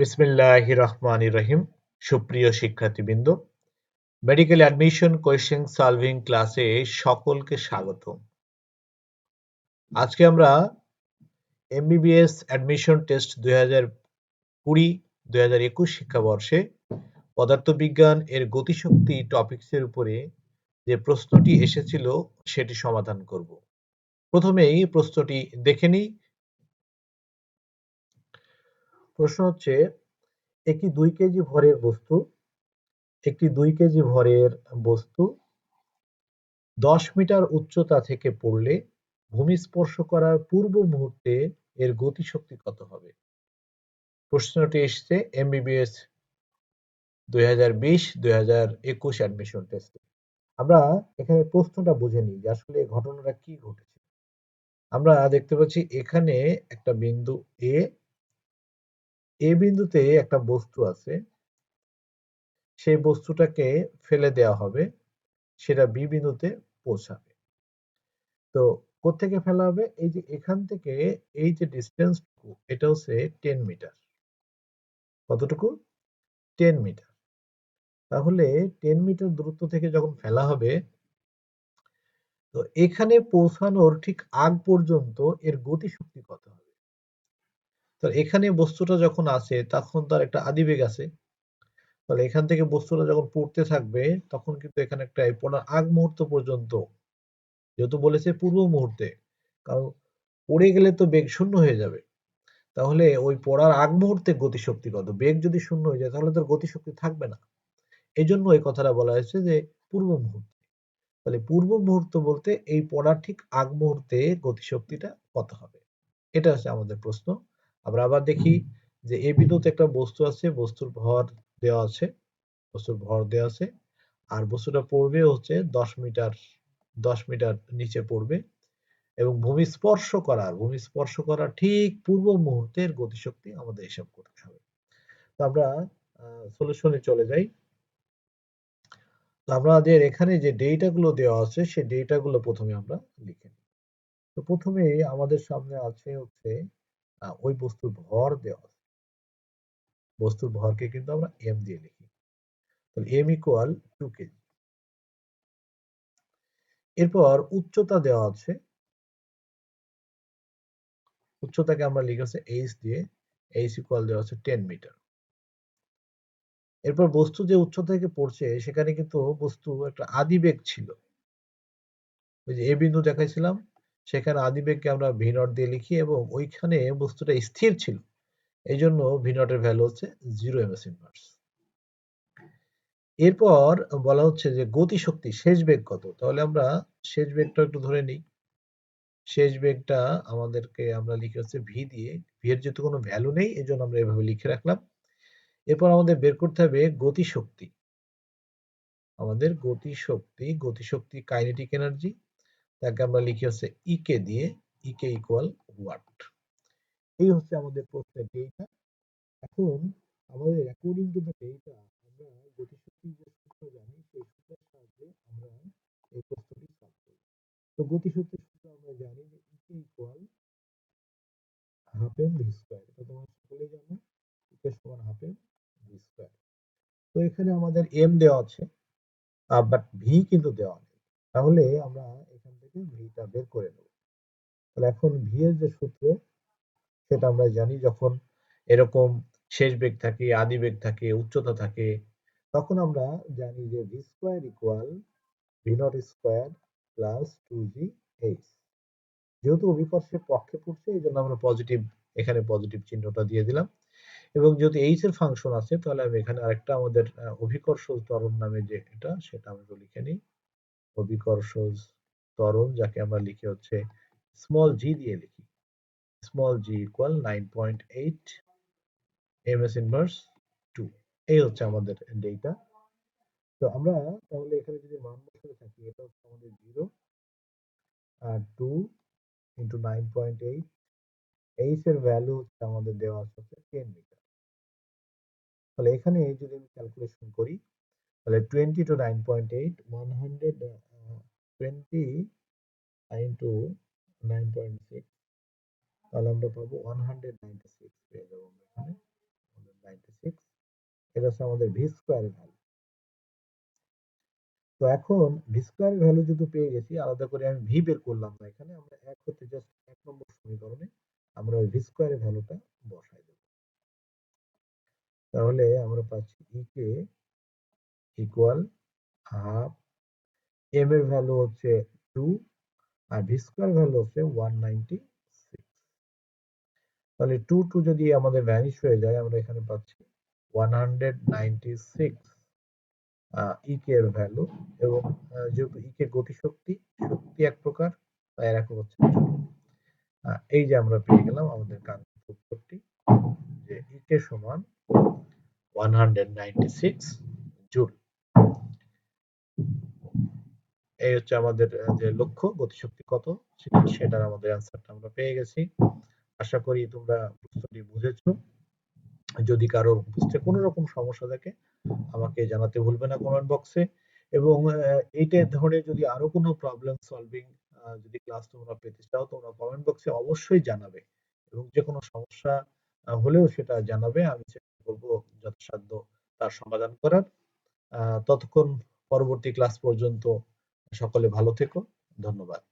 বিসমিল্লাহ রহমান রহিম। সুপ্রিয় শিক্ষার্থীবৃন্দ মেডিকেল অ্যাডমিশন কোয়েশ্চেন সলভিং ক্লাসে সকলকে স্বাগত আজকে আমরা এমবিবিএস অ্যাডমিশন টেস্ট দুই হাজার কুড়ি, দুই হাজার একুশ শিক্ষাবর্ষে পদার্থবিজ্ঞান এর গতিশক্তি টপিক্সের উপরে যে প্রশ্নটি এসেছিল, সেটি সমাধান করব। প্রথমেই প্রশ্নটি দেখে নিই। প্রশ্ন হচ্ছে, একটি দুই কেজি ভরের বস্তু, একটি দুই কেজি ভরের বস্তু দশ মিটার উচ্চতা থেকে পড়লে ভূমি স্পর্শ করার পূর্ব মুহূর্তে এর গতিশক্তি কত হবে? প্রশ্নটি এসছে এমবিবিএস দুই হাজার বিশ, দুই হাজার একুশ অ্যাডমিশন টেস্টে আমরা এখানে প্রশ্নটা বুঝে নিই যে আসলে ঘটনাটা কি ঘটেছে। আমরা দেখতে পাচ্ছি এখানে একটা বিন্দু এ এ বিন্দুতে একটা বস্তু আছে, সেই বস্তুটাকে ফেলে দেওয়া হবে, সেটা বি বিন্দুতে পৌঁছাবে। তো কোথেকে ফেলা হবে? এই যে এখান থেকে এই যে ডিস্টেন্সটুকু এটা হচ্ছে টেন মিটার কতটুকু? টেন মিটার তাহলে টেন মিটার দূরত্ব থেকে যখন ফেলা হবে, তো এখানে পৌঁছানোর ঠিক আগ পর্যন্ত এর গতিশক্তি কত হবে? তো এখানে বস্তুটা যখন আছে, তখন তার একটা আদিবেগ আছে। তাহলে এখান থেকে বস্তুটা যখন পড়তে থাকবে, তখন কিন্তু এখানে একটা পড়ার আগ মুহূর্ত পর্যন্ত, যেহেতু বলেছে পূর্ব মুহূর্তে, কারণ পড়ে গেলে তো বেগ শূন্য হয়ে যাবে। তাহলে ওই পড়ার আগ মুহূর্তে গতিশক্তি কত? বেগ যদি শূন্য হয়ে যায়, তাহলে তোর গতিশক্তি থাকবে না। এই জন্য এই কথাটা বলা হয়েছে যে পূর্ব মুহূর্তে। তাহলে পূর্ব মুহূর্ত বলতে এই পড়ার ঠিক আগ মুহূর্তে গতিশক্তিটা কত হবে? এটা হচ্ছে আমাদের প্রশ্ন। আমরা আবার দেখি যে এ বিন্দুতে একটা বস্তু আছে, বস্তুর ভর দেওয়া আছে, বস্তুর ভর দেওয়া আছে, আর বস্তুটা পড়বে হচ্ছে দশ মিটার দশ মিটার নিচে পড়বে এবং ভূমি স্পর্শ করার, ভূমি স্পর্শ করার ঠিক পূর্ব মুহূর্তের গতিশক্তি আমাদের হিসাব করতে হবে। তো আমরা সলিউশনে চলে যাই। তো আমাদের এখানে যে ডেটা গুলো দেওয়া আছে, সেই ডেটা গুলো প্রথমে আমরা লিখে নিই। তো প্রথমে আমাদের সামনে আছে হচ্ছে ওই বস্তুর ভর দেওয়া আছে। বস্তুর ভরকে কিন্তু আমরা এম দিয়ে লিখি। তাহলে এম ইকুয়াল টু কেজি এরপর উচ্চতা দেওয়া আছে। উচ্চতাকে আমরা লিখেছি এইচ দিয়ে। এইচ ইকুয়াল দেওয়া আছে টেন মিটার এরপর বস্তু যে উচ্চতা থেকে পড়ছে, সেখানে কিন্তু বস্তু একটা আদিবেগ ছিল। ওই যে এ বিন্দু দেখাইছিলাম সেখানে আদিবেগকে আমরা ভি নট দিয়ে লিখি এবং ওইখানে বস্তুটা স্থির ছিল। এই জন্য ভি নটের ভ্যালু হচ্ছে জিরো এম এস ইনভার্স এরপর বলা হচ্ছে যে গতিশক্তি শেষ বেগ কত? তাহলে আমরা শেষ বেগটা একটু ধরে নিই। শেষ বেগটা আমাদেরকে আমরা লিখে হচ্ছে ভি দিয়ে। ভি এর যেহেতু কোনো ভ্যালু নেই এই জন্য আমরা এভাবে লিখে রাখলাম। এরপর আমাদের বের করতে হবে গতিশক্তি। আমাদের গতিশক্তি গতিশক্তি কাইনেটিক এনার্জি তাকে আমরা লিখি হচ্ছে ইকে e দিয়ে ইকে ইকুয়াল ওয়াট এই হচ্ছে আমাদের প্রশ্নের ডেটা এখন আমাদের অ্যাকর্ডিং টু দ্য ডেটা আমরা গতিশক্তির যে সূত্র জানি, সেই সূত্রের সাহায্যে আমরা এই প্রশ্নটি সলভ করি। তো গতিশক্তির সূত্র আমরা জানি যে K E equal half M V square এটা তোমরা সকলেই জানো ইকে সমান হাফ এম ভি স্কোয়ার তো এখানে আমাদের এম দেওয়া আছে বাট ভি কিন্তু দেওয়া নেই। তাহলে আমরা এখান থেকে ভিটা বের করে নেব। তাহলে এখন ভি এর যে সূত্র, সেটা আমরা জানি যখন এরকম শেষ বেগ থাকে, আদি বেগ থাকে, উচ্চতা থাকে, তখন আমরা জানি যে V square equal V not square plus two G H যেহেতু অভিকর্ষের পক্ষে পড়ছে এই জন্য আমরা পজিটিভ এখানে পজিটিভ চিহ্নটা দিয়ে দিলাম। এবং যদি এইচ এর ফাংশন আছে, তাহলে আমি এখানে আরেকটা আমাদের অভিকর্ষ ত্বরণ নামে যে এটা, সেটা আমরা লিখে নিই। অভিকর্ষ ত্বরণ, যাকে আমরা লিখে হচ্ছে স্মল জি দিয়ে লিখি। Small G equal nine point eight M S inverse two এই হচ্ছে আমাদের ডেটা তো আমরা তাহলে এখানে যদি মান বসাতে থাকি, এটা হচ্ছে আমাদের জিরো আর two into nine point eight H এর ভ্যালু হচ্ছে আমাদের দেওয়া আছে টেন মিটার তাহলে এখানে যদি আমি ক্যালকুলেশন করি তাহলে twenty two nine point eight one hundred twenty into nine point six তাহলে আমরা পাবো ওয়ান হান্ড্রেড নাইনটি সিক্স পেয়ে যাব আমরা এখানে নাইন এটা হচ্ছে আমাদের ভি স্কোয়ার ভ্যালু তো এখন ভি স্কোয়ার ভ্যালু যদি পেয়ে গেছি, আলাদা করে আমি ভি বের করলাম না এখানে, আমরা এক হতে জাস্ট এক নম্বর সমীকরণে আমরা ওই ভি স্কোয়ারের ভ্যালুটা বসাই দেব। তাহলে আমরা পাচ্ছি E K equal half M এর ভ্যালু হচ্ছে টু আর ভি স্কোয়ার ভ্যালু হচ্ছে ওয়ান নাইনটি সিক্স তাহলে টু টু যদি আমাদের ভ্যানিশ হয়ে যায়, আমরা এখানে পাচ্ছি ওয়ান হান্ড্রেড নাইনটি সিক্স ইকে এর ভ্যালু এবং যেহেতু ইকে গতিশক্তি, শক্তি এক প্রকার, তাই এর হচ্ছে এই যে আমরা পেয়ে গেলাম আমাদের কাঙ্ক্ষিত উত্তরটি, যে ইকে সমান one hundred ninety six joule এই হচ্ছে আমাদের যে লক্ষ্য, গতিশক্তি কত সেটার আমাদের অ্যান্সারটা আমরা পেয়ে গেছি। আশা করি তোমরা প্রশ্নটি বুঝেছ। যদি কারোর বুঝতে কোনো রকম সমস্যা থাকে, আমাকে জানাতে ভুলবে না কমেন্ট বক্সে এবং এইটা ধরনের যদি আরও কোনো প্রবলেম সলভিং যদি ক্লাস তোমরা পেতে চাও, তোমরা কমেন্ট বক্সে অবশ্যই জানাবে। এবং যে কোনো সমস্যা হলেও সেটা জানাবে, আমি চেষ্টা করব যথাসাধ্য তার সমাধান করার। ততক্ষণ পরবর্তী ক্লাস পর্যন্ত সকলে ভালো থেকো ধন্যবাদ।